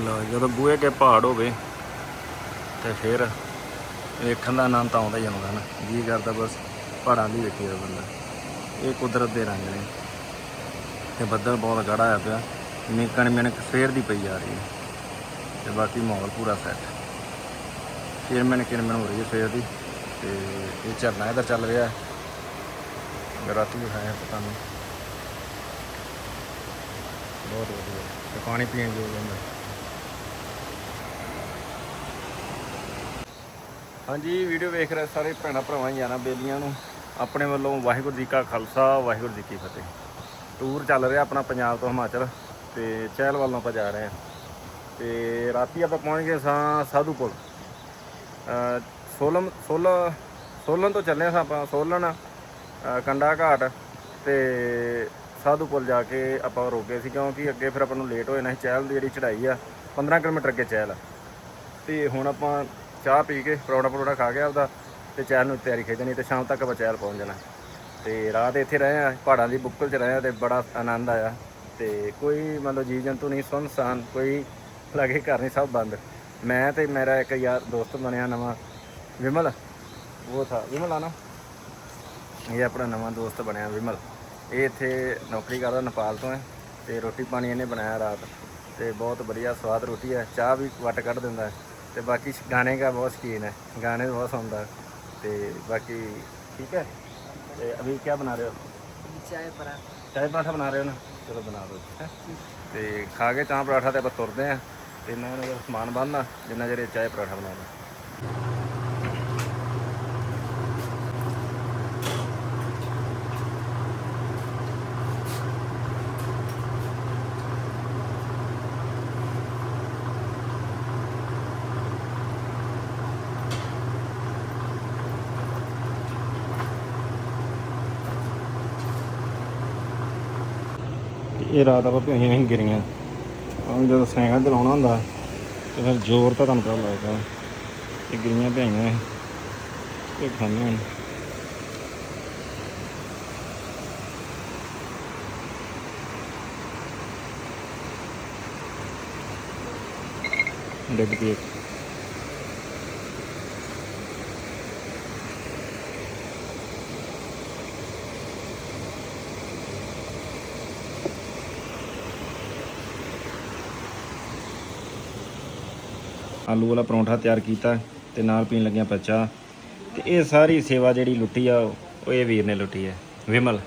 ਲਓ ਜਦੋਂ ਬੂਹੇ ਕੇ ਪਹਾੜ ਹੋਵੇ ਤੇ ਫਿਰ ਵੇਖਣ ਦਾ ਆਨੰਦ ਤਾਂ ਆਉਂਦਾ ਹੀ ਆਉਂਦਾ ਨਾ। ਜੀ ਕਰਦਾ ਬਸ ਪਹਾੜਾਂ ਦੀ ਵੇਖੀ ਦਾ ਬੰਦਾ। ਇਹ ਕੁਦਰਤ ਦੇ ਰੰਗ ਨੇ। ਤੇ ਬੱਦਲ ਬਹੁਤ ਗੜਾ ਆ ਪਿਆ। ਨਿਕਣ ਮਿਣਕ ਸਵੇਰ ਦੀ ਪਈ ਜਾ ਰਹੀ ਹੈ। ਤੇ ਬਾਕੀ ਮਾਹੌਲ ਪੂਰਾ ਸੈੱਟ ਫਿਰ ਮੈਨੂੰ ਕਿਰਮਨ ਮੈਨੂੰ ਹੋ ਰਹੀ ਹੈ ਸਵੇਰ ਦੀ। ਤੇ ਇਹ ਝਰਨਾ ਇਧਰ ਚੱਲ ਰਿਹਾ ਹੈ। ਰਾਤੀ ਦਿਖਾਇਆ ਪਤਾ ਨਹੀਂ। ਬਹੁਤ ਵਧੀਆ। ਤੇ ਪਾਣੀ ਪੀਣ ਜੋ ਹੁੰਦਾ। ਹਾਂਜੀ, ਵੀਡੀਓ ਵੇਖ ਰਹੇ ਸਾਰੇ ਭੈਣਾਂ ਭਰਾਵਾਂ, ਯਾਰਾਂ ਬੇਲੀਆਂ ਨੂੰ। ਆਪਣੇ ਵੱਲੋਂ ਵਾਹਿਗੁਰੂ ਜੀ ਕਾ ਖਾਲਸਾ, ਵਾਹਿਗੁਰੂ ਜੀ ਕੀ ਫਤਿਹ। ਟੂਰ ਚੱਲ ਰਿਹਾ ਆਪਣਾ ਪੰਜਾਬ ਤੋਂ ਹਿਮਾਚਲ ਤੇ ਚਹਿਲ ਵੱਲ ਨੂੰ ਆਪਾਂ ਜਾ ਰਹੇ ਹਾਂ। ਤੇ ਰਾਤੀ ਆਪਾਂ ਪਹੁੰਚ ਗਏ ਸਾਂ ਸਾਧੂਪੁਰ ਸੋਲਮ ਸੋਲਨ ਸੋਲਨ ਤੋਂ ਚੱਲੇ ਸਾਂ ਆਪਾਂ, ਸੋਲਨ ਕੰਡਾ ਘਾਟ ਤੇ ਸਾਧੂਪੁਰ ਜਾ ਕੇ ਆਪਾਂ ਰੋਕੇ ਸੀ ਕਿਉਂਕਿ ਅੱਗੇ ਫਿਰ ਆਪਾਂ ਨੂੰ ਲੇਟ ਹੋਏ ਨਾ ਚਹਿਲ ਦੀ ਜਿਹੜੀ ਚੜ੍ਹਾਈ ਆ 15 ਕਿਲੋਮੀਟਰ ਅੱਗੇ ਚਹਿਲ ਆ। ਤੇ ਹੁਣ ਆਪਾਂ ਚਾਹ ਪੀ ਕੇ ਪਰੌੜਾ ਪਰੌੜਾ ਖਾ ਗਿਆ ਆਪਦਾ ਤੇ ਚਹਿਲ ਨੂੰ ਤਿਆਰੀ ਖਿੱਚਣੀ ਤੇ ਸ਼ਾਮ ਤੱਕ ਆਪਾਂ ਚਹਿਲ ਪਹੁੰਚ ਜਾਣਾ। ਤੇ ਰਾਤ ਇੱਥੇ ਰਹੇ ਆ, ਪਹਾੜਾਂ ਦੀ ਬੁੱਕਲ 'ਚ ਰਹੇ ਆ ਤੇ ਬੜਾ ਆਨੰਦ ਆਇਆ। ਤੇ ਕੋਈ ਮਤਲਬ ਜੀਵ ਜੰਤੂ ਨਹੀਂ, ਸੁਨਸਾਨ, ਕੋਈ ਲਾਗੇ ਘਰ ਨਹੀਂ, ਸਭ ਬੰਦ। ਮੈਂ ਤੇ ਮੇਰਾ ਇੱਕ ਯਾਰ ਦੋਸਤ ਬਣਿਆ ਨਵਾਂ, ਵਿਮਲ। ਉਹ ਥਾ, ਵਿਮਲ ਆ ਨਾ? ਇਹ ਆਪਣਾ ਨਵਾਂ ਦੋਸਤ ਬਣਿਆ, ਵਿਮਲ। ਇਹ ਇੱਥੇ ਨੌਕਰੀ ਕਰਦਾ, ਨੇਪਾਲ ਤੋਂ ਹੈ ਤੇ ਰੋਟੀ ਪਾਣੀ ਇਹਨੇ ਬਣਾਇਆ ਰਾਤ। ਤੇ ਬਹੁਤ ਵਧੀਆ ਸਵਾਦ ਰੋਟੀ ਹੈ, ਚਾਹ ਵੀ ਵੱਟ ਕੱਢ ਦਿੰਦਾ ਹੈ। ਤੇ ਬਾਕੀ ਗਾਣੇ ਦਾ ਬਹੁਤ ਸ਼ੌਕੀਨ ਹੈ। ਗਾਣੇ ਬਹੁਤ ਸੁਣਦਾ। ਤੇ ਬਾਕੀ ਠੀਕ ਹੈ। ਤੇ ਅਭੀ ਕੀ ਬਣਾ ਰਹੇ ਹੋ? ਚਾਹੇ ਪਰਾਠਾ ਚਾਹ ਪਰਾਠਾ ਬਣਾ ਰਹੇ ਹੋ ਨਾ? ਚਲੋ ਬਣਾ ਦਿਓ। ਹੈਂ। ਤੇ ਖਾ ਕੇ ਚਾਹ ਪਰਾਠਾ ਤੇ ਆਪਾਂ ਤੁਰਦੇ ਆ ਤੇ ਮੈਂ ਉਹਨਾਂ ਦਾ ਸਮਾਨ ਬੰਨਣਾ ਜਿੰਨਾ ਜਿਹੜੇ ਚਾਹ ਪਰਾਠਾ ਬਣਾਉਣਾ ਇਹ ਰਾਤ ਆਪਾਂ ਭਈਆਂ ਹੀ ਗਿਰੀਆਂ। ਆਹ ਜਦੋਂ ਸਾਈਕਲ ਚਲਾਉਣਾ ਹੁੰਦਾ, ਤੇ ਫਿਰ ਜ਼ੋਰ ਤਾਂ ਤੁਹਾਨੂੰ ਪਤਾ ਲੱਗਦਾ। ਇਹ ਗਿਰੀਆਂ ਭਈਆਂ ਇਹ ਖਾਣੇ ਹਨ ਡਿੱਗ ਪਈ ਆਲੂ ਵਾਲਾ ਪਰੌਂਠਾ ਤਿਆਰ ਕੀਤਾ ਤੇ ਨਾਲ ਪੀਣ ਲੱਗਿਆ ਪੱਚਾ। ਤੇ ਇਹ ਸਾਰੀ ਸੇਵਾ ਜਿਹੜੀ ਲੁੱਟੀ ਆ, ਉਹ ਇਹ ਵੀਰ ਨੇ ਲੁੱਟੀ ਹੈ। ਵਿਮਲ।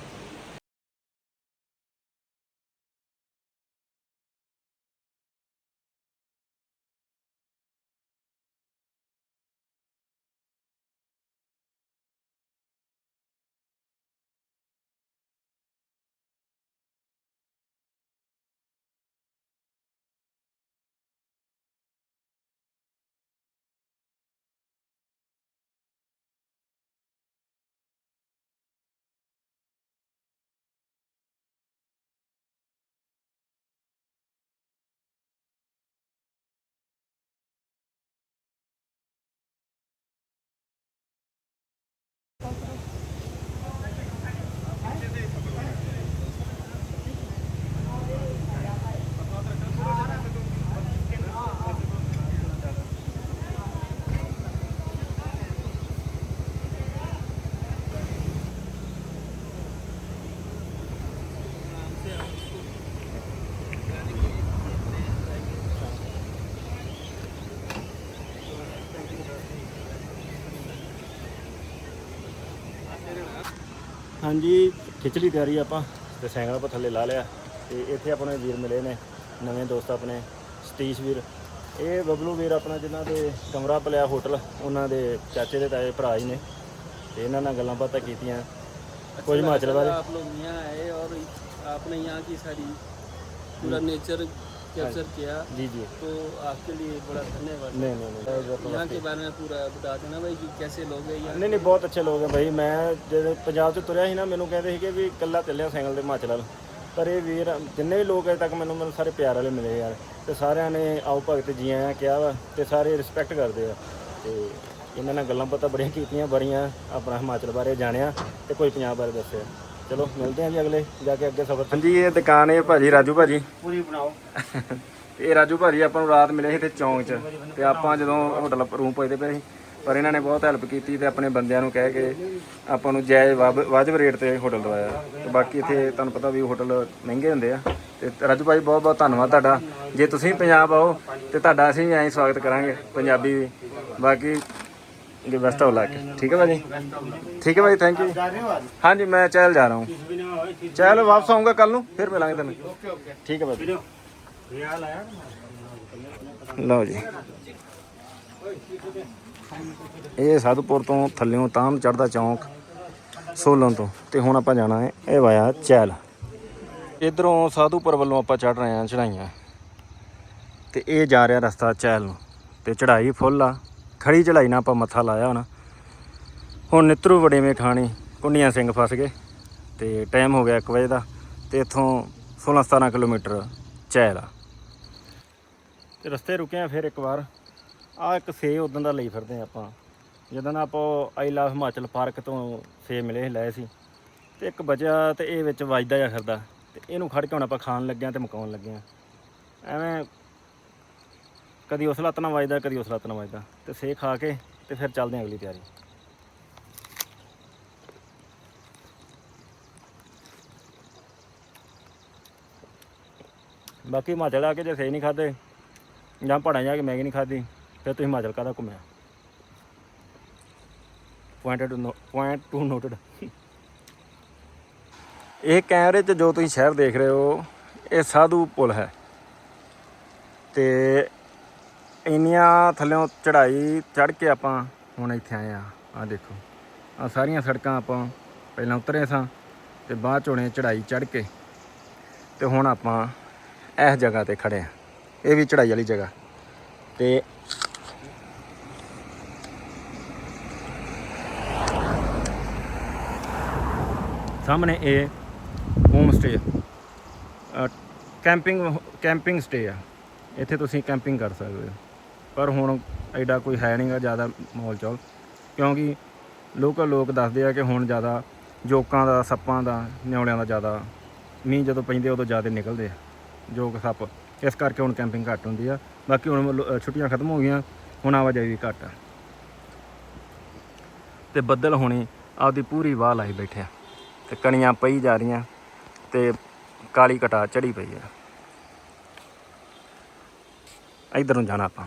ਹਾਂਜੀ ਖਿਚੜੀ ਤਿਆਰੀ ਆਪਾਂ ਤੇ ਸਾਈਕਲ ਆਪਾਂ ਥੱਲੇ ਲਾ ਲਿਆ ਤੇ ਇੱਥੇ ਆਪਣੇ ਵੀਰ ਮਿਲੇ ਨੇ ਨਵੇਂ ਦੋਸਤ ਆਪਣੇ ਸਤੀਸ਼ ਵੀਰ ਇਹ ਬਬਲੂ ਵੀਰ ਆਪਣਾ ਜਿਨ੍ਹਾਂ ਦੇ ਕਮਰਾ ਪਲਿਆ ਹੋਟਲ ਉਹਨਾਂ ਦੇ ਚਾਚੇ ਦੇ ਤਾਏ ਭਰਾ ਹੀ ਨੇ ਤੇ ਇਹਨਾਂ ਨਾਲ ਗੱਲਾਂ ਬਾਤਾਂ ਕੀਤੀਆਂ ਕੁਝ ਹਿਮਾਚਲ ਬਾਰੇ आप लोग यहाँ आए और आपने यहाँ की सारी पूरा नेचर कैप्चर किया ਜੀ ਜੀ तो आपके लिए बड़ा धन्यवाद ਨਹੀਂ ਨਹੀਂ ਨਹੀਂ यहाँ के बारे में पूरा बता देना भाई कि कैसे लोग हैं यहाँ ਨਹੀਂ ਨਹੀਂ ਬਹੁਤ ਅੱਛੇ ਲੋਕ ਹੈ ਭਾਈ ਮੈਂ ਜਦੋਂ ਪੰਜਾਬ 'ਚ ਤੁਰਿਆ ਸੀ ਨਾ ਮੈਨੂੰ ਕਹਿੰਦੇ ਸੀਗੇ ਵੀ ਇਕੱਲਾ ਚੱਲਿਆ ਸਾਈਕਲ ਤੇ ਹਿਮਾਚਲ ਵੱਲ ਪਰ ਇਹ ਵੀਰ ਜਿੰਨੇ ਵੀ ਲੋਕ ਅਜੇ ਤੱਕ ਮੈਨੂੰ ਮੈਨੂੰ ਸਾਰੇ ਪਿਆਰ ਵਾਲੇ ਮਿਲੇ ਯਾਰ ਤੇ ਸਾਰਿਆਂ ਨੇ ਆਓ ਭਗਤ ਜੀ ਆਇਆਂ ਕਿਹਾ ਵਾ ਤੇ ਸਾਰੇ ਰਿਸਪੈਕਟ ਕਰਦੇ ਆ ਤੇ ਇਹਨਾਂ ਨਾਲ ਗੱਲਾਂ ਬਾਤਾਂ ਬੜੀਆਂ ਕੀਤੀਆਂ ਬੜੀਆਂ ਆਪਣਾ ਹਿਮਾਚਲ ਬਾਰੇ ਜਾਣਿਆ ਤੇ ਕੋਈ ਪੰਜਾਬ ਬਾਰੇ ਦੱਸਿਆ ਚਲੋ ਮਿਲਦੇ ਹਾਂ ਜੀ ਅਗਲੇ ਜਾ ਕੇ ਅੱਗੇ ਸਫਰ। ਹਾਂਜੀ ਇਹ ਦੁਕਾਨ ਹੈ ਭਾਜੀ ਰਾਜੂ ਭਾਜੀ। ਪੂਰੀ ਬਣਾਓ। ਇਹ ਰਾਜੂ ਭਾਜੀ ਆਪਾਂ ਨੂੰ ਰਾਤ ਮਿਲੇ ਸੀ ਤੇ ਚੌਂਕ 'ਚ। ਤੇ ਆਪਾਂ ਜਦੋਂ ਹੋਟਲ ਰੂਮ ਪੁੱਛਦੇ ਪਏ ਸੀ ਪਰ ਇਹਨਾਂ ਨੇ ਬਹੁਤ ਹੈਲਪ ਕੀਤੀ ਤੇ ਆਪਣੇ ਬੰਦਿਆਂ ਨੂੰ ਕਹਿ ਕੇ ਆਪਾਂ ਨੂੰ ਜਾਇਜ਼ ਵਾਜਬ ਰੇਟ ਤੇ ਹੋਟਲ ਦਵਾਇਆ। ਤੇ ਬਾਕੀ ਇੱਥੇ ਤੁਹਾਨੂੰ ਪਤਾ ਵੀ ਹੋਟਲ ਮਹਿੰਗੇ ਹੁੰਦੇ ਆ। ਤੇ ਰਾਜੂ ਭਾਈ ਬਹੁਤ ਬਹੁਤ ਧੰਨਵਾਦ ਤੁਹਾਡਾ। ਜੇ ਤੁਸੀਂ ਪੰਜਾਬ ਆਓ ਤੇ ਤੁਹਾਡਾ ਅਸੀਂ ਐਂ ਸਵਾਗਤ ਕਰਾਂਗੇ ਪੰਜਾਬੀ ਬਾਕੀ ਜੀ ਬੈਸਟ ਆਫ ਲੱਕ ਠੀਕ ਹੈ ਭਾਜੀ ਠੀਕ ਹੈ ਭਾਜੀ ਥੈਂਕ ਯੂ ਹਾਂਜੀ ਮੈਂ ਚਹਿਲ ਜਾ ਰਹਾ ਹੂੰ ਚਹਿਲ ਵਾਪਸ ਆਉਂਗਾ ਕੱਲ ਨੂੰ ਫਿਰ ਮਿਲਾਂਗੇ ਤੈਨੂੰ ਠੀਕ ਹੈ ਭਾਜੀ ਲਓ ਜੀ ਇਹ ਸਾਧੂਪੁਰ ਤੋਂ ਥੱਲਿਓਂ ਤਾਮ ਚੜਦਾ ਚੌਂਕ ਸੋਲਨ ਤੋਂ ਤੇ ਹੁਣ ਆਪਾਂ ਜਾਣਾ ਹੈ ਇਹ ਵਾਇਆ ਚੈਲ ਇਧਰੋਂ ਸਾਧੂਪੁਰ ਵੱਲੋਂ ਆਪਾਂ ਚੜ ਰਹੇ ਹਾਂ ਚੜਾਈਆਂ ਤੇ ਇਹ ਜਾ ਰਿਹਾ ਰਸਤਾ ਚੈਲ ਨੂੰ ਤੇ ਚੜਾਈ ਫੁੱਲ ਆ ਖੜੀ ਚੜਾਈ ਨਾਲ ਆਪਾਂ ਮੱਥਾ ਲਾਇਆ ਹੁਣ। ਹੁਣ ਨਿਤਰੂ ਵੜੇਵੇਂ ਖਾਣੀ ਕੁੰਡੀਆਂ ਸਿੰਘ ਫਸ ਗਏ ਤੇ ਟਾਈਮ ਹੋ ਗਿਆ 1 ਵਜੇ ਦਾ ਤੇ ਇੱਥੋਂ 16 17 ਕਿਲੋਮੀਟਰ ਚੈਲ ਆ। ਤੇ ਰਸਤੇ ਰੁਕੇ ਆ ਫਿਰ ਇੱਕ ਵਾਰ। ਆ ਇੱਕ ਸੇ ਉਦੋਂ ਦਾ ਲਈ ਫਿਰਦੇ ਆਪਾਂ। ਜਦੋਂ ਨਾ ਆਪਾਂ ਆਈ ਲਵ ਹਿਮਾਚਲ ਪਾਰਕ ਤੋਂ ਸੇ ਮਿਲੇ ਸੀ, ਲਏ ਸੀ। ਤੇ ਇੱਕ ਬਚਿਆ ਤੇ ਇਹ ਵਿੱਚ ਵੱਜਦਾ ਜਾ ਫਿਰਦਾ। ਤੇ ਇਹਨੂੰ ਖੜ ਕੇ ਹੁਣ ਆਪਾਂ ਖਾਣ ਲੱਗਿਆ ਤੇ ਮਕਾਉਣ ਲੱਗਿਆ ਐਵੇਂ ਕਦੀ ਉਸ ਲੱਤ ਨਾਲ ਵੱਜਦਾ, ਕਦੀ ਉਸ ਲੱਤ ਨਾਲ ਵੱਜਦਾ। ਤੇ ਸੇ ਖਾ ਕੇ ਤੇ ਫਿਰ ਚੱਲਦੇ ਹਾਂ ਅਗਲੀ ਤਿਆਰੀ। ਬਾਕੀ ਹਿਮਾਚਲ ਆ ਕੇ ਜੇ ਸੇ ਨਹੀਂ ਖਾਦੇ ਜਾਂ ਪਹਾੜਾਂ ਜਾ ਕੇ ਮੈਗੀ ਨਹੀਂ ਖਾਦੀ ਫਿਰ ਤੁਸੀਂ ਹਿਮਾਚਲ ਕਾਹਦਾ ਘੁੰਮਿਆ? Point two point two noted ਇਹ ਕੈਮਰੇ 'ਚ ਜੋ ਤੁਸੀਂ ਸ਼ਹਿਰ ਦੇਖ ਰਹੇ ਹੋ, ਇਹ ਸਾਧੂ ਪੁਲ ਹੈ। ਤੇ ਇੰਨੀਆਂ ਥੱਲਿਓਂ ਚੜ੍ਹਾਈ ਚੜ੍ਹ ਕੇ ਆਪਾਂ ਹੁਣ ਇੱਥੇ ਆਏ ਆ। ਆ ਦੇਖੋ। ਆ ਸਾਰੀਆਂ ਸੜਕਾਂ ਆਪਾਂ ਪਹਿਲਾਂ ਉਤਰੇ ਸਾਂ ਤੇ ਬਾਅਦ 'ਚ ਹੁਣੇ ਚੜ੍ਹਾਈ ਚੜ੍ਹ ਕੇ ਤੇ ਹੁਣ ਆਪਾਂ ਇਸ ਜਗ੍ਹਾ ਤੇ ਖੜੇ ਆ। ਇਹ ਵੀ ਚੜ੍ਹਾਈ ਵਾਲੀ ਜਗ੍ਹਾ। ਤੇ ਸਾਹਮਣੇ ਇਹ home stay camping camping stay ਆ। ਇੱਥੇ ਤੁਸੀਂ ਕੈਂਪਿੰਗ ਕਰ ਸਕਦੇ ਹੋ। ਪਰ ਹੁਣ ਐਡਾ ਕੋਈ ਹੈ ਨਹੀਂਗਾ ਜ਼ਿਆਦਾ ਮੋਲ ਚੌਲ ਕਿਉਂਕਿ ਲੋਕਲ ਲੋਕ ਦੱਸਦੇ ਆ ਕਿ ਹੁਣ ਜ਼ਿਆਦਾ ਜੋਕਾਂ ਦਾ, ਸੱਪਾਂ ਦਾ, ਨਿਉਲਿਆਂ ਦਾ ਜ਼ਿਆਦਾ ਮੀਂਹ ਜਦੋਂ ਪੈਂਦੇ ਉਦੋਂ ਜ਼ਿਆਦਾ ਨਿਕਲਦੇ ਆ ਜੋਕ, ਸੱਪ। ਇਸ ਕਰਕੇ ਹੁਣ ਕੈਂਪਿੰਗ ਘੱਟ ਹੁੰਦੀ ਆ। ਬਾਕੀ ਹੁਣ ਛੁੱਟੀਆਂ ਖਤਮ ਹੋ ਗਈਆਂ, ਹੁਣ ਆਵਾਜਾਈ ਵੀ ਘੱਟ ਆ। ਤੇ ਬੱਦਲ ਹੁਣੀ ਆਪਦੀ ਪੂਰੀ ਵਾਹ ਲਾਈ ਬੈਠਿਆ ਤੇ ਕਣੀਆਂ ਪਈ ਜਾ ਰਹੀਆਂ ਤੇ ਕਾਲੀ ਕਟਾ ਚੜੀ ਪਈ ਆ। ਇਧਰ ਨੂੰ ਜਾਣਾ ਆਪਾਂ।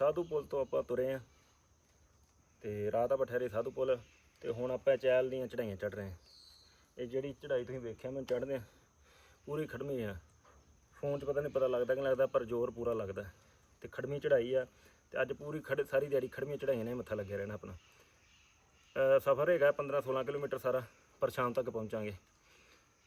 ਸਾਧੂ ਪੁਲ ਤੋਂ ਆਪਾਂ ਤੁਰੇ ਆ। ਤੇ ਰਾਤ ਆਪਾਂ ਠਹਿਰੇ ਸਾਧੂ ਪੁਲ ਤੇ ਹੁਣ ਆਪਾਂ ਚੈਲ ਦੀਆਂ ਚੜਾਈਆਂ ਚੜ ਰਹੇ ਆ। ਇਹ ਜਿਹੜੀ ਚੜਾਈ ਤੁਸੀਂ ਵੇਖਿਆ ਮੈਂ ਚੜਦੇ ਆ। ਪੂਰੀ ਖੜਮੀ ਆ। ਫੋਨ 'ਚ ਪਤਾ ਨਹੀਂ ਪਤਾ ਲੱਗਦਾ ਕਿ ਲੱਗਦਾ, ਪਰ ਜ਼ੋਰ ਪੂਰਾ ਲੱਗਦਾ। ਤੇ ਖੜਮੀ ਚੜਾਈ ਆ। ਤੇ ਅੱਜ ਪੂਰੀ ਖੜ ਸਾਰੀ ਦਿਹਾੜੀ ਖੜਮੀਆਂ ਚੜਾਈਆਂ ਨੇ, ਮੱਥਾ ਲੱਗਿਆ ਰਹਿਣਾ ਆਪਣਾ। ਸਫ਼ਰ ਹੈਗਾ 15 16 ਕਿਲੋਮੀਟਰ ਸਾਰਾ, ਪਰ ਸ਼ਾਮ ਤੱਕ ਪਹੁੰਚਾਂਗੇ।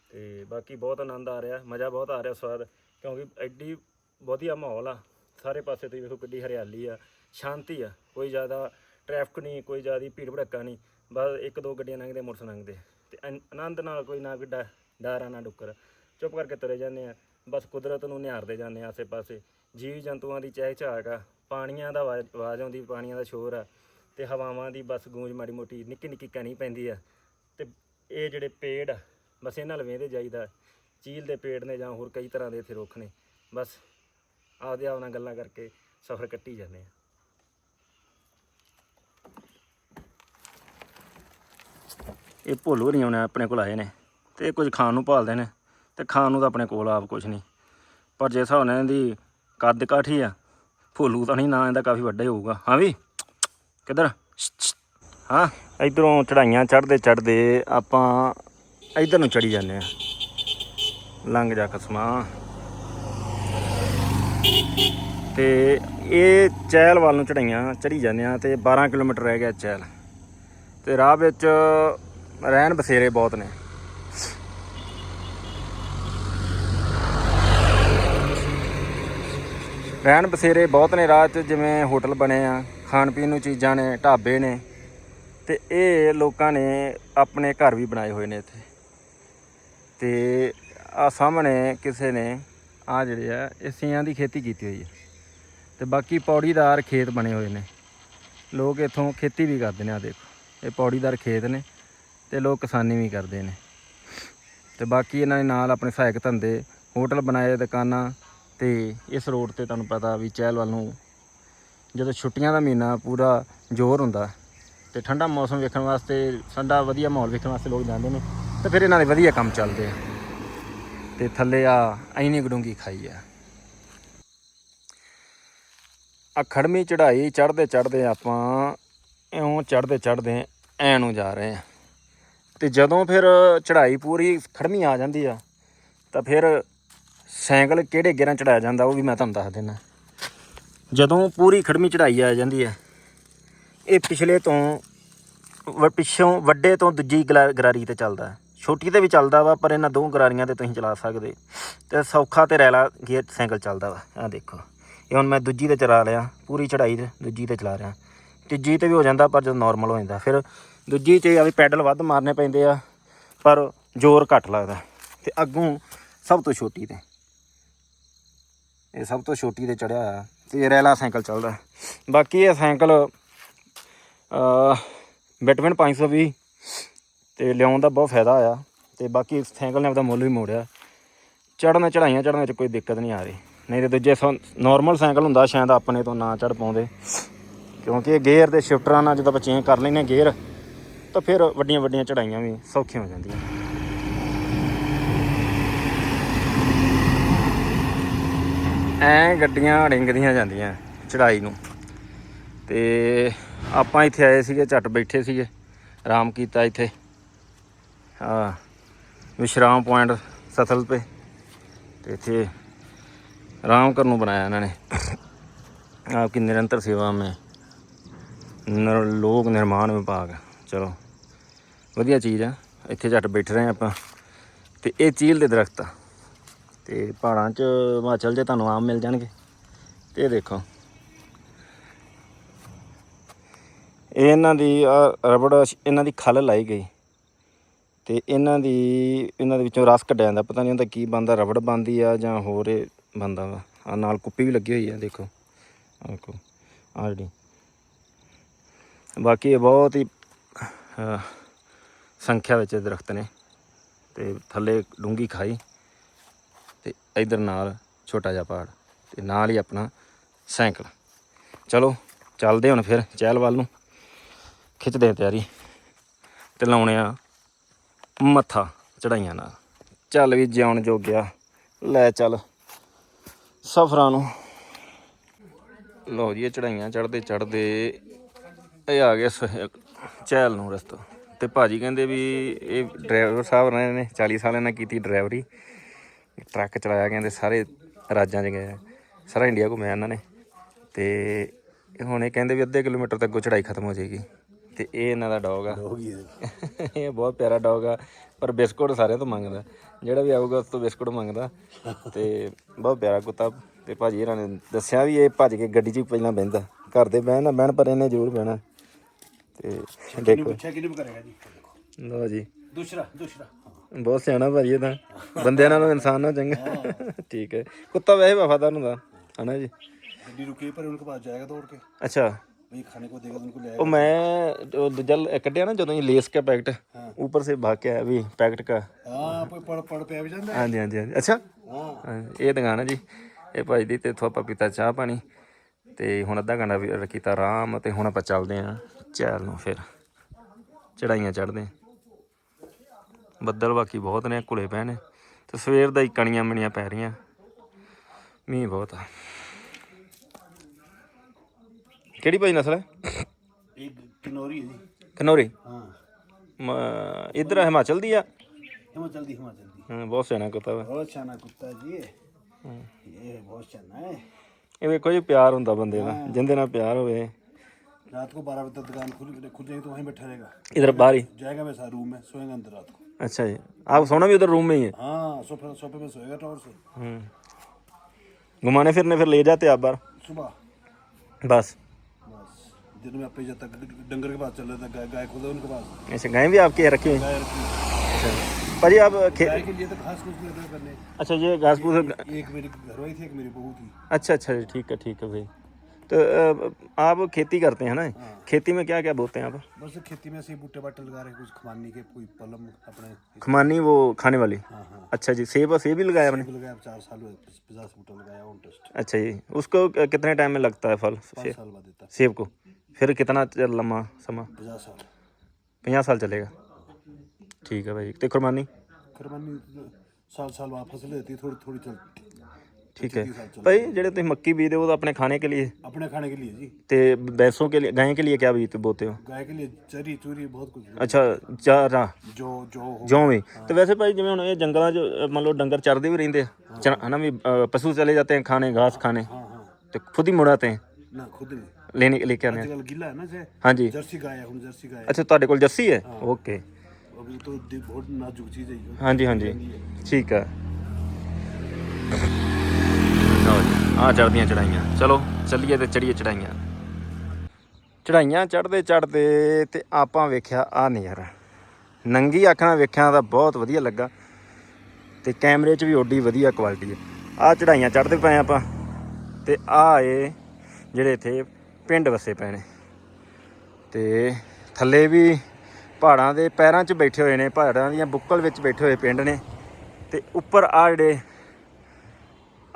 ਤੇ ਬਾਕੀ ਬਹੁਤ ਆਨੰਦ ਆ ਰਿਹਾ, ਮਜ਼ਾ ਬਹੁਤ ਆ ਰਿਹਾ ਸਵਾਦ, ਕਿਉਂਕਿ ਐਡੀ ਵਧੀਆ ਮਾਹੌਲ ਆ। ਸਾਰੇ ਪਾਸੇ ਤੁਸੀਂ ਵੇਖੋ ਕਿੱਡੀ ਹਰਿਆਲੀ ਆ, ਸ਼ਾਂਤੀ ਆ, ਕੋਈ ਜ਼ਿਆਦਾ ਟ੍ਰੈਫਿਕ ਨਹੀਂ, ਕੋਈ ਜ਼ਿਆਦਾ ਭੀੜ ਭੜੱਕਾ ਨਹੀਂ, ਬਸ ਇੱਕ ਦੋ ਗੱਡੀਆਂ ਲੰਘਦੇ, ਮੋਟਰਸਾਈਕਲ ਲੰਘਦੇ। ਤੇ ਆਨ- ਆਨੰਦ ਨਾਲ ਕੋਈ ਨਾ ਕੋਈ ਡ- ਡਰ ਆ, ਨਾ ਡੁੱਕਰ। ਚੁੱਪ ਕਰਕੇ ਤੁਰੇ ਜਾਂਦੇ ਆ, ਬਸ ਕੁਦਰਤ ਨੂੰ ਨਿਹਾਰਦੇ ਜਾਂਦੇ ਆ ਆਸੇ ਪਾਸੇ ਜੀਵ ਜੰਤੂਆਂ ਦੀ ਚਹਿ ਆ, ਪਾਣੀਆਂ ਦਾ ਆਵਾਜ਼ ਆਵਾਜ਼ ਆਉਂਦੀ, ਪਾਣੀਆਂ ਦਾ ਸ਼ੋਰ ਆ, ਤੇ ਹਵਾਵਾਂ ਦੀ ਬਸ ਗੂੰਜ ਮਾੜੀ ਮੋਟੀ ਨਿੱਕੀ ਨਿੱਕੀ ਕਣੀ ਪੈਂਦੀ ਆ। ਤੇ ਇਹ ਜਿਹੜੇ ਪੇੜ ਆ, ਬਸ ਇਹਨਾਂ ਨਾਲ ਵੇਂਦੇ ਜਾਈਦਾ। ਚੀਲ ਦੇ ਪੇੜ ਨੇ ਜਾਂ ਹੋਰ ਕਈ ਤਰ੍ਹਾਂ ਦੇ ਇੱਥੇ ਰੁੱਖ ਨੇ। ਬਸ ਆਪਦੇ ਆਪ ਨਾਲ ਗੱਲਾਂ ਕਰਕੇ ਸਫ਼ਰ ਕੱਟੀ ਜਾਂਦੇ ਆ। ਇਹ ਭੋਲੂ ਨਹੀਂ ਆਉਣਾ ਆਪਣੇ ਕੋਲ ਆਏ ਨੇ ਤੇ ਇਹ ਕੁਝ ਖਾਣ ਨੂੰ ਭਾਲਦੇ ਨੇ ਤੇ ਖਾਣ ਨੂੰ ਤਾਂ ਆਪਣੇ ਕੋਲ ਆਪ ਕੁਝ ਨਹੀਂ। ਪਰ ਜੇ ਹਿਸਾਬ ਨਾਲ ਇਹਦੀ ਕੱਦ ਕਾਠੀ ਆ ਭੋਲੂ ਤਾਂ ਨਹੀਂ ਨਾ ਇਹਦਾ ਕਾਫੀ ਵੱਡਾ ਹੀ ਹੋਊਗਾ। ਹਾਂ ਵੀ? ਕਿੱਧਰ? ਹਾਂ? ਇਧਰੋਂ ਚੜਾਈਆਂ ਚੜਦੇ ਚੜਦੇ ਆਪਾਂ ਇਧਰ ਨੂੰ ਚੜੀ ਜਾਂਦੇ ਆ। ਲੰਘ ਜਾ ਕਸਮਾ ਤੇ ਇਹ ਚਹਿਲ ਵੱਲ ਨੂੰ ਚੜਾਈਆਂ ਚੜੀ ਜਾਂਦੇ ਆ ਤੇ 12 ਕਿਲੋਮੀਟਰ ਰਹਿ ਗਿਆ ਚਹਿਲ। ਤੇ ਰਾਹ ਵਿੱਚ ਰਹਿਣ ਬਸੇਰੇ ਬਹੁਤ ਨੇ। ਰਹਿਣ ਬਸੇਰੇ ਬਹੁਤ ਨੇ ਰਾਹ 'ਚ, ਜਿਵੇਂ ਹੋਟਲ ਬਣੇ ਆ, ਖਾਣ ਪੀਣ ਨੂੰ ਚੀਜ਼ਾਂ ਨੇ, ਢਾਬੇ ਨੇ। ਤੇ ਇਹ ਲੋਕਾਂ ਨੇ ਆਪਣੇ ਘਰ ਵੀ ਬਣਾਏ ਹੋਏ ਨੇ ਇੱਥੇ। ਤੇ ਆ ਸਾਹਮਣੇ ਕਿਸੇ ਨੇ ਆ ਜਿਹੜੇ ਆ, ਇਹ ਸੀਆਂ ਦੀ ਖੇਤੀ ਕੀਤੀ ਹੋਈ ਹੈ ਤੇ ਬਾਕੀ ਪੌੜੀਦਾਰ ਖੇਤ ਬਣੇ ਹੋਏ ਨੇ। ਲੋਕ ਇੱਥੋਂ ਖੇਤੀ ਵੀ ਕਰਦੇ ਨੇ ਆ ਦੇਖੋ। ਇਹ ਪੌੜੀਦਾਰ ਖੇਤ ਨੇ ਤੇ ਲੋਕ ਕਿਸਾਨੀ ਵੀ ਕਰਦੇ ਨੇ। ਤੇ ਬਾਕੀ ਇਹਨਾਂ ਦੇ ਨਾਲ ਆਪਣੇ ਸਹਾਇਕ ਧੰਦੇ, ਹੋਟਲ ਬਣਾਏ ਦੁਕਾਨਾਂ ਤੇ ਇਸ ਰੋਡ ਤੇ ਤੁਹਾਨੂੰ ਪਤਾ ਵੀ ਚਹਿਲ ਵੱਲ ਨੂੰ ਜਦੋਂ ਛੁੱਟੀਆਂ ਦਾ ਮਹੀਨਾ ਪੂਰਾ ਜ਼ੋਰ ਹੁੰਦਾ ਤੇ ਠੰਡਾ ਮੌਸਮ ਵੇਖਣ ਵਾਸਤੇ, ਠੰਡਾ ਵਧੀਆ ਮਾਹੌਲ ਵੇਖਣ ਵਾਸਤੇ ਲੋਕ ਜਾਂਦੇ ਨੇ ਤੇ ਫਿਰ ਇਹਨਾਂ ਦੇ ਵਧੀਆ ਕੰਮ ਚੱਲਦੇ ਆ। ਤੇ ਥੱਲੇ ਆ ਐਨੀ ਗਡੂੰਗੀ ਖਾਈ ਆ। ਆ ਚੜ੍ਹਾਈ, ਚੜ੍ਹਦੇ ਚੜ੍ਹਦੇ ਆਪਾਂ ਇਉਂ ਚੜ੍ਹਦੇ ਚੜ੍ਹਦੇ ਐ ਨੂੰ ਜਾ ਰਹੇ ਆ ਤੇ ਜਦੋਂ ਫਿਰ ਚੜ੍ਹਾਈ ਪੂਰੀ ਖੜਮੀ ਆ ਜਾਂਦੀ ਆ, ਤਾਂ ਫਿਰ ਸਾਈਕਲ ਕਿਹੜੇ ਗੇਰਾਂ ਚੜਾਇਆ ਜਾਂਦਾ ਉਹ ਵੀ ਮੈਂ ਤੁਹਾਨੂੰ ਦੱਸ ਦਿੰਦਾ। ਜਦੋਂ ਪੂਰੀ ਖੜਮੀ ਚੜ੍ਹਾਈ ਆ ਜਾਂਦੀ ਹੈ ਇਹ ਪਿਛਲੇ ਤੋਂ ਵ- ਪਿੱਛੋਂ ਵੱਡੇ ਤੋਂ ਦੂਜੀ ਗਲਾ- ਗਰਾਰੀ ਤੇ ਚੱਲਦਾ। ਹੈ। ਛੋਟੀ ਤੇ ਵੀ ਚੱਲਦਾ ਵਾ, ਪਰ ਇਹਨਾਂ ਦੋ ਗਰਾਰੀਆਂ ਤੇ ਤੁਸੀਂ ਚਲਾ ਸਕਦੇ। ਤੇ ਸੌਖਾ ਤੇ ਰੈਲਾ ਗੇਅਰ ਸਾਈਕਲ ਚੱਲਦਾ ਵਾ ਆ ਦੇਖੋ। ਇਹ ਹੁਣ ਮੈਂ ਦੂਜੀ ਤੇ ਚਲਾ ਲਿਆ, ਪੂਰੀ ਚੜਾਈ ਤੇ ਦੂਜੀ ਤੇ ਚਲਾ ਰਿਹਾ। ਤੀਜੀ ਤੇ ਵੀ ਹੋ ਜਾਂਦਾ ਪਰ ਜਦੋਂ ਨਾਰਮਲ ਹੋ ਜਾਂਦਾ। ਫਿਰ ਦੂਜੀ 'ਤੇ ਆ ਵੀ ਪੈਡਲ ਵੱਧ ਮਾਰਨੇ ਪੈਂਦੇ ਆ, ਪਰ ਜ਼ੋਰ ਘੱਟ ਲੱਗਦਾ। ਤੇ ਅੱਗੋਂ ਸਭ ਤੋਂ ਛੋਟੀ ਤੇ। ਇਹ ਸਭ ਤੋਂ ਛੋਟੀ ਤੇ ਚੜਿਆ ਹੋਇਆ। ਤੇ ਰੈਲਾ ਸਾਈਕਲ ਚੱਲਦਾ। ਬਾਕੀ ਇਹ ਸਾਈਕਲ ਅ ਬਿਟਵਿਨ 520 ਤੇ ਲਿਆਉਣ ਦਾ ਬਹੁਤ ਫਾਇਦਾ ਆ ਤੇ ਬਾਕੀ ਇਸ ਸਾਈਕਲ ਨੇ ਆਪਦਾ ਮੁੱਲ ਵੀ ਮੋੜਿਆ। ਚੜ੍ਹਨ ਚੜਾਈਆਂ ਚੜ੍ਹਨ ਵਿੱਚ ਕੋਈ ਦਿੱਕਤ ਨਹੀਂ ਆ ਰਹੀ। ਨਹੀਂ ਤੇ ਦੂਜੇ ਨਾਰਮਲ ਸਾਈਕਲ ਹੁੰਦਾ ਸ਼ਾਇਦ ਆਪਣੇ ਤੋਂ ਨਾ ਚੜ ਪਾਉਂਦੇ। ਕਿਉਂਕਿ ਇਹ ਗੇਅਰ ਤੇ ਸ਼ਿਫਟਰਾਂ ਨਾਲ ਜਦੋਂ ਆਪਾਂ ਚੇਂਜ ਕਰ ਲੈਨੇ ਗੇਅਰ ਤਾਂ ਫਿਰ ਵੱਡੀਆਂ ਵੱਡੀਆਂ ਚੜਾਈਆਂ ਵੀ ਸੌਖੀਆਂ ਹੋ ਜਾਂਦੀਆਂ। ਐ ਗੱਡੀਆਂ ਡਿੰਗਦੀਆਂ ਜਾਂਦੀਆਂ ਚੜਾਈ ਨੂੰ। ਤੇ ਆਪਾਂ ਇੱਥੇ ਆਏ ਸੀਗੇ, ਝੱਟ ਬੈਠੇ ਸੀਗੇ, ਆਰਾਮ ਕੀਤਾ ਇੱਥੇ। ਹਾਂ, ਵਿਸ਼ਰਾਮ ਪੁਆਇੰਟ ਸਥਲ ਤੇ। ਤੇ ਇੱਥੇ ਆਰਾਮ ਕਰਨ ਨੂੰ ਬਣਾਇਆ ਇਹਨਾਂ ਨੇ। ਆਪਕੀ ਨਿਰੰਤਰ ਸੇਵਾ ਮੈਂ। ਨਰ, ਲੋਕ ਨਿਰਮਾਣ ਵਿਭਾਗ। ਚਲੋ, ਵਧੀਆ ਚੀਜ਼ ਆ। ਇੱਥੇ ਝੱਟ ਬੈਠ ਰਹੇ ਆਪਾਂ। ਤੇ ਇਹ ਚੀਲ ਦੇ ਦਰਖਤ ਆ। ਤੇ ਪਹਾੜਾਂ 'ਚ ਹਿਮਾਚਲ 'ਚ ਤੁਹਾਨੂੰ ਆਮ ਮਿਲ ਜਾਣਗੇ। ਤੇ ਇਹ ਦੇਖੋ। ਇਹ ਇਹਨਾਂ ਦੀ ਰਬੜ ਇਹਨਾਂ ਦੀ ਖਲ ਲਾਈ ਗਈ। ਤੇ ਇਹਨਾਂ ਦੀ, ਇਹਨਾਂ ਦੇ ਵਿੱਚੋਂ ਰਸ ਕੱਢਿਆ ਜਾਂਦਾ। ਪਤਾ ਨਹੀਂ ਹੁੰਦਾ ਕੀ ਬੰਦਾ ਰਬੜ ਬੰਦੀ ਆ ਜਾਂ ਹੋਰ ਇਹ ਬੰਦਾ ਵਾ। ਆ ਨਾਲ ਕੁੱਪੀ ਵੀ ਲੱਗੀ ਹੋਈ ਆ, ਦੇਖੋ। ਆਹ ਦੇਖੋ ਆ ਜਿਹੜੀ। ਬਾਕੀ ਇਹ ਬਹੁਤ ਹੀ ਸੰਖਿਆ ਵਿੱਚ ਇਹ ਦਰਖਤ ਨੇ। ਤੇ ਥੱਲੇ ਡੂੰਗੀ ਖਾਈ। ਤੇ ਇਧਰ ਨਾਲ ਛੋਟਾ ਜਿਹਾ ਪਹਾੜ। ਤੇ ਨਾਲ ਹੀ ਆਪਣਾ ਸਾਈਕਲ। ਚਲੋ, ਚੱਲਦੇ ਹੁਣ ਫਿਰ ਚਹਿਲ ਵੱਲ ਨੂੰ। ਖਿੱਚਦੇ ਹਾਂ ਤਿਆਰੀ। ਤੇ ਲਾਉਣੇ ਆ ਮੱਥਾ ਚੜਾਈਆਂ ਨਾਲ। ਚੱਲ ਵੀ ਜਿਉਣ ਜੋਗਿਆ। ਲੈ ਚੱਲ। ਸਫਰਾਂ ਨੂੰ। ਲੋ ਜੀ, ਇਹ ਚੜਾਈਆਂ ਚੜਦੇ ਚੜਦੇ ਇਹ ਆ ਗਿਆ ਸ- ਚਹਿਲ ਨੂੰ ਰਸਤਾ। ਤੇ ਭਾਜੀ ਕਹਿੰਦੇ ਵੀ ਇਹ ਡਰਾਈਵਰ ਸਾਹਿਬ ਰਹੇ ਨੇ 40 ਸਾਲਾਂ ਨਾਲ ਕੀਤੀ ਡਰਾਈਵਰੀ। ਟਰੱਕ ਚਲਾਇਆ, ਕਹਿੰਦੇ ਸਾਰੇ ਰਾਜਾਂ 'ਚ ਗਏ ਸਾਰਾ ਇੰਡੀਆ ਘੁੰਮਿਆ ਇਹਨਾਂ ਨੇ। ਤੇ ਹੁਣ ਇਹ ਕਹਿੰਦੇ ਵੀ ਅੱਧੇ ਕਿਲੋਮੀਟਰ ਤੱਕ ਚੜਾਈ ਖਤਮ ਹੋ ਜਾਏਗੀ। ਤੇ ਇਹ ਇਹਨਾਂ ਦਾ ਡੌਗ ਆ। ਇਹ ਬਹੁਤ ਪਿਆਰਾ ਡੌਗ ਆ ਪਰ ਬਿਸਕੁਟ ਸਾਰਿਆਂ ਤੋਂ ਮੰਗਦਾ। ਜਿਹੜਾ ਵੀ ਆਊਗਾ ਉਸ ਤੋਂ ਬਿਸਕੁਟ ਮੰਗਦਾ। ਤੇ ਬਹੁਤ ਪਿਆਰਾ ਕੁੱਤਾ। ਤੇ ਭਾਜੀ ਇਹਨਾਂ ਨੇ ਦੱਸਿਆ ਵੀ ਇਹ ਭੱਜ ਕੇ ਗੱਡੀ 'ਚ ਪਹਿਲਾਂ ਬਹਿੰਦਾ। ਘਰ ਦੇ ਬਹਿਣ ਨਾ ਬਹਿਣ ਪਰ ਇਹਨੇ ਜ਼ਰੂਰ ਬਹਿਣਾ। ਤੇ ਦੇਖੋ। ਪੁੱਛਿਆ ਜੀ? ਦੂਸਰਾ ਦੂਸਰਾ। ਬਹੁਤ ਸਿਆਣਾ ਭਾਜੀ ਇਹ ਬੰਦਿਆਂ ਨਾਲੋਂ ਇਨਸਾਨ ਨਾਲ ਚੰਗਾ। ਠੀਕ ਹੈ। ਕੁੱਤਾ ਵੈਸੇ ਵਫਾਦਾਰ ਹੁੰਦਾ ਹਨਾ ਜੀ? ਗੱਡੀ ਰੁਕੀ ਪਰ ਉਹਨਾਂ ਕੇ ਜਾਏਗਾ ਦੌੜ ਕੇ। ਅੱਛਾ। वही खाने को देगा तो उनको ले ਉਹ मैं जो दੂजा ਕੱਢਿਆ ਨਾ ਜਦੋਂ ਇਹ ਲੇਸ का पैकेट ऊपर से भाग के आया भी पैकेट का हाँ कोई पड़ पड़ पे भी जाता ਹਾਂਜੀ ਹਾਂਜੀ ਹਾਂਜੀ ਅੱਛਾ हाँ ਹਾਂ, ਇਹ ਦੁਕਾਨ ਹੈ ਜੀ ਇਹ ਭਾਈ ਦੀ ਤੇ ਇੱਥੋਂ ਆਪਾਂ ਪੀਤਾ ਚਾਹ ਪਾਣੀ ਤੇ ਹੁਣ ਅੱਧਾ ਘੰਟਾ ਵੀ ਕੀਤਾ ਆਰਾਮ ਤੇ ਹੁਣ ਆਪਾਂ ਚੱਲਦੇ ਆਂ ਚੈਲ ਨੂੰ ਫਿਰ ਚੜਾਈਆਂ ਚੜਦੇ ਆਂ ਬੱਦਲ ਬਾਕੀ ਬਹੁਤ ਨੇ ਘੁਲੇ ਪਏ ਨੇ ਤੇ ਸਵੇਰ ਦਾ ਹੀ ਕਣੀਆਂ ਮਣੀਆਂ ਪੈ ਰਹੀਆਂ ਮੀਂਹ ਬਹੁਤ ਆ ਕਿਹੜੀ ਭਾਈ ਨਸਲ ਹੈ एक किन्नौरी है जी ਖਨੌਰੀ हाँ ਮ- ਇੱਧਰ ਹਿਮਾਚਲ ਦੀ ਆ हिमाचल दी हिमाचल दी ਹਾਂ, ਬਹੁਤ ਸਿਆਣਾ ਕੁੱਤਾ ਵਾ बहुत शाना कुत्ता है जी ये ये बहुत शाना है ਇਹ ਵੇਖੋ ਜੀ ਪਿਆਰ ਹੁੰਦਾ ਬੰਦੇ ਦਾ ਜਿੰਦੇ ਨਾਲ ਪਿਆਰ ਹੋਵੇ रात को बारह बजे तक दुकान खुल खुल जाएगी तो वहीं बैठा रहेगा इधर बाहर ही जाएगा वैसा रूम में सोएगा अंदर रात को अच्छा जी आप सोना भी उधर रूम में ही है हाँ सोफे सोफे में सोएगा टॉवर से हम्म घुमाने फिरने फिर ले जाते आप बाहर सुबह बस बस दिन में जब तक डंगर के पास चल थे गाय गाय खुद उनके पास। ऐसे गाय भी आपकी रखी हुई गाय रखी अच्छा। भाजी आप खे गाय के लिए तो घास फूस लगा करने। अच्छा ये घास फूस एक मेरी घरवाई थी एक मेरी बहू थी। अच्छा अच्छा जी ठीक है ठीक है भाई। तो आप खेती करते हैं ना? हाँ। खेती में क्या क्या बोते हैं आप? बस खेती में से बूटे बाटे लगा रहे हैं कुछ खमानी के कोई पलम अपने। खमानी वो खाने वाली? हाँ हाँ। अच्छा जी सेब सेब भी लगाया आपने? लगाया चार साल पचास बूटा लगाया अच्छा जी उसको कितने टाइम में लगता है फल सेब को? फिर कितना चल- लंबा समा पचास साल ਪੰਜਾਹ ਸਾਲ ਚੱਲੇਗਾ ਠੀਕ ਹੈ ਭਾਈ ਤੇ ਖੁਰਮਾਨੀ खरमानी साल साल बाद फसल देती है थोड़ी थोड़ी चल ठीक है भाई ਜਿਹੜੇ ਤੁਸੀਂ ਮੱਕੀ ਬੀਜਦੇ ਹੋ ਉਹ ਤਾਂ ਆਪਣੇ ਖਾਣੇ के लिए अपने खाने के लिए जी ਤੇ भैंसों के लिए गाय के लिए क्या बीजते बोते हो गाय के लिए चरी चूरी बहुत कुछ ਅੱਛਾ ਚਾਰਾ जो जो हो ਜੌਂ ਵੀ ਤੇ ਵੈਸੇ ਭਾਈ ਜਿਵੇਂ ਹੁਣ ਇਹ ਜੰਗਲਾਂ 'ਚ ਅ, ਮੰਨ ਲਓ ਡੰਗਰ ਚਰਦੇ ਵੀ ਰਹਿੰਦੇ ਆ ਚਰ- ਹਨਾ ਵੀ ਅ, ਪਸ਼ੂ चले जाते हैं खाने घास खाने हाँ हाँ तो खुद ही मुड़ आते हैं ना खुद नहीं लेने लेके आने आजकल गीला है ना से हाँ जी जर्सी गाय है हम जर्सी गाय है। अच्छा ਤੁਹਾਡੇ ਕੋਲ ਜੱਸੀ ਹੈ ਓਕੇ अभी तो दे- बहुत नाजुक चीज है ये। ਹਾਂਜੀ ਹਾਂਜੀ ਠੀਕ ਹੈ ਲਓ ਜੀ ਆ ਚੜਦੀਆਂ ਚੜਾਈਆਂ ਚਲੋ ਚੱਲੀਏ ਤੇ ਚੜੀਏ ਚੜਾਈਆਂ ਚੜਾਈਆਂ ਚੜਦੇ ਚੜਦੇ ਤੇ ਆਪਾਂ ਵੇਖਿਆ ਆ ਨਜ਼ਾਰਾ ਨੰਗੀ ਅੱਖ ਨਾਲ ਵੇਖਿਆ ਤਾਂ ਬਹੁਤ ਵਧੀਆ ਲੱਗਾ ਤੇ ਕੈਮਰੇ 'ਚ ਵੀ ਓਡੀ ਵਧੀਆ ਕੁਆਲਿਟੀ ਹੈ ਆ ਚੜਾਈਆਂ ਚੜਦੇ ਪਏ ਆਪਾਂ ਤੇ ਆ ਏ ਜਿਹੜੇ ਇੱਥੇ ਪਿੰਡ ਵਸੇ ਪਏ ਨੇ ਤੇ ਥੱਲੇ ਵੀ ਪਹਾੜਾਂ ਦੇ ਪੈਰਾਂ 'ਚ ਬੈਠੇ ਹੋਏ ਨੇ ਪਹਾੜਾਂ ਦੀਆਂ ਬੁੱਕਲ ਵਿੱਚ ਬੈਠੇ ਹੋਏ ਪਿੰਡ ਨੇ। ਤੇ ਉੱਪਰ ਆ ਜਿਹੜੇ